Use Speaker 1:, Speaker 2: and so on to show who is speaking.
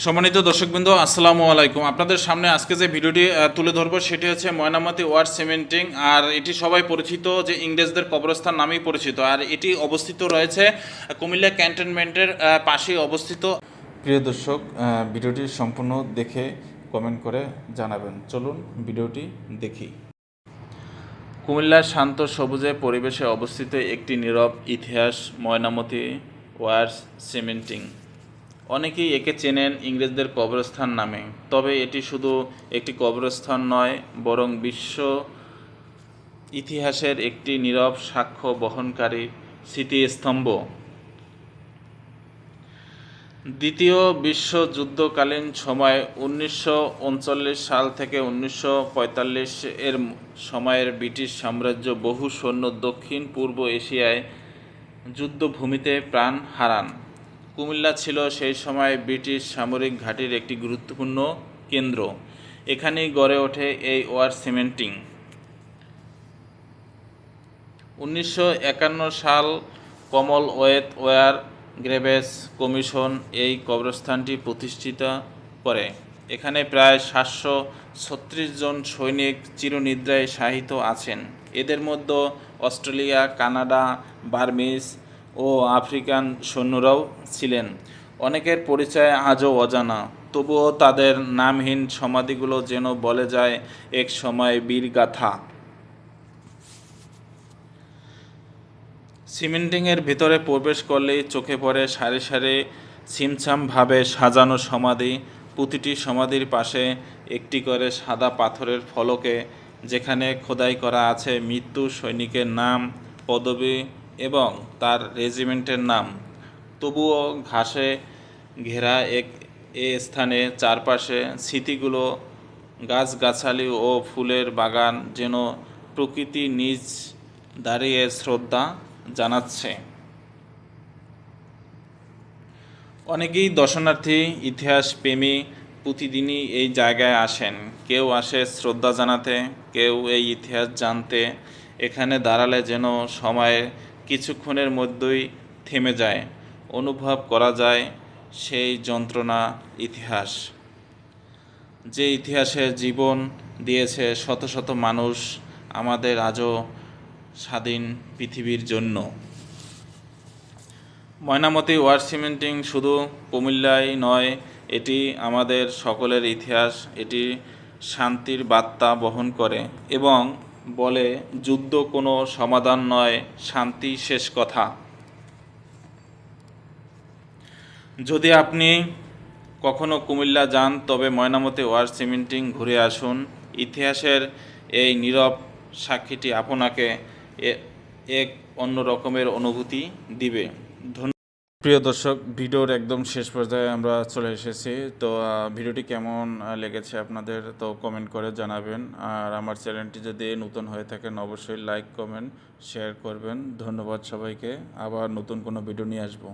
Speaker 1: সম্মানিত দর্শকবৃন্দ আসসালামু আলাইকুম। আপনাদের সামনে আজকে যে ভিডিওটি তুলে ধরবো সেটি হচ্ছে ময়নামতি ওয়ার সিমেন্টিং আর এটি সবাই পরিচিত যে ইংরেজদের কবরস্থান নামেই পরিচিত। আর এটি অবস্থিত রয়েছে কুমিল্লা ক্যান্টনমেন্টের পাশেই অবস্থিত। প্রিয় দর্শক ভিডিওটি সম্পূর্ণ দেখে কমেন্ট করে জানাবেন। চলুন ভিডিওটি দেখি। কুমিল্লার শান্ত সবুজে পরিবেশে অবস্থিত একটি নীরব ইতিহাস ময়নামতি ওয়ার্স সিমেন্টিং। অনেকেই একে চেনেন ইংরেজদের কবরস্থান নামে, তবে এটি শুধু একটি কবরস্থান নয়, বরং বিশ্ব ইতিহাসের একটি নীরব সাক্ষ্য বহনকারী স্মৃতিস্তম্ভ। দ্বিতীয় বিশ্বযুদ্ধকালীন সময় উনিশশো উনচল্লিশ সাল থেকে উনিশশো পঁয়তাল্লিশ এর সময়ের ব্রিটিশ সাম্রাজ্য বহু সৈন্য দক্ষিণ পূর্ব এশিয়ায় যুদ্ধভূমিতে প্রাণ হারান। কুমিল্লা ছিল সেই সময় ব্রিটিশ সামরিক ঘাঁটির একটি গুরুত্বপূর্ণ কেন্দ্র। এখানেই গড়ে ওঠে এই ওয়ার সিমেন্টিং। উনিশশো একান্ন সাল কমনওয়েলথ ওয়ার গ্রেভেস কমিশন এই কবরস্থানটি প্রতিষ্ঠিত করে। এখানে প্রায় সাতশো ছত্রিশ জন সৈনিক চিরনিদ্রায় শায়িত আছেন। এদের মধ্যে অস্ট্রেলিয়া, কানাডা, বার্মিজ ও আফ্রিকান সৈন্যরাও ছিলেন। অনেকের পরিচয় আজও অজানা। তবুও তাদের নামহীন সমাধিগুলো যেন বলে যায় এক সময় বীরগাথা। সিমেন্টিংয়ের ভিতরে প্রবেশ করলেই চোখে পড়ে সারি সারি ছিমছামভাবে সাজানো সমাধি। প্রতিটি সমাধির পাশে একটি করে সাদা পাথরের ফলকে, যেখানে খোদাই করা আছে মৃত্যু সৈনিকের নাম, পদবি এবং তার রেজিমেন্টের নাম। তবুও ঘাসে ঘেরা এক, এ স্থানে চারপাশে স্মৃতিগুলো গাছগাছালি ও ফুলের বাগান যেন প্রকৃতি নিজ দাঁড়িয়ে শ্রদ্ধা জানাচ্ছে। অনেকেই দর্শনার্থী ইতিহাস প্রেমী প্রতিদিনই এই জায়গায় আসেন। কেউ আসে শ্রদ্ধা জানাতে, কেউ এই ইতিহাস জানতে। এখানে দাঁড়ালে যেন সময়ের কিছুক্ষণের মধ্যেই থেমে যায়। অনুভব করা যায় সেই যন্ত্রণা, ইতিহাস। যে ইতিহাসে জীবন দিয়েছে শত শত মানুষ আমাদের আজও স্বাধীন পৃথিবীর জন্য। ময়নামতি ওয়ার সিমেন্টিং শুধু কুমিল্লায় নয়, এটি আমাদের সকলের ইতিহাস, এটি শান্তির বার্তা বহন করে এবং বলে, যুদ্ধ কোনো সমাধান নয়, শান্তি শেষ কথা। যদি আপনি কখনো কুমিল্লা যান, তবে ময়নামতি ওয়ার সিমেন্টিং ঘুরে আসুন। ইতিহাসের এই নীরব সাক্ষীটি আপনাকে এক অন্য রকমের অনুভূতি দিবে। প্রিয় দর্শক, ভিডিওর একদম শেষ পর্যায়ে আমরা চলে এসেছি। তো ভিডিওটি কেমন লেগেছে আপনাদের, তো কমেন্ট করে জানাবেন। আর আমার চ্যানেলটি যদি নতুন হয়ে থাকেন, অবশ্যই লাইক কমেন্ট শেয়ার করবেন। ধন্যবাদ সবাইকে। আবার নতুন কোনো ভিডিও নিয়ে আসব।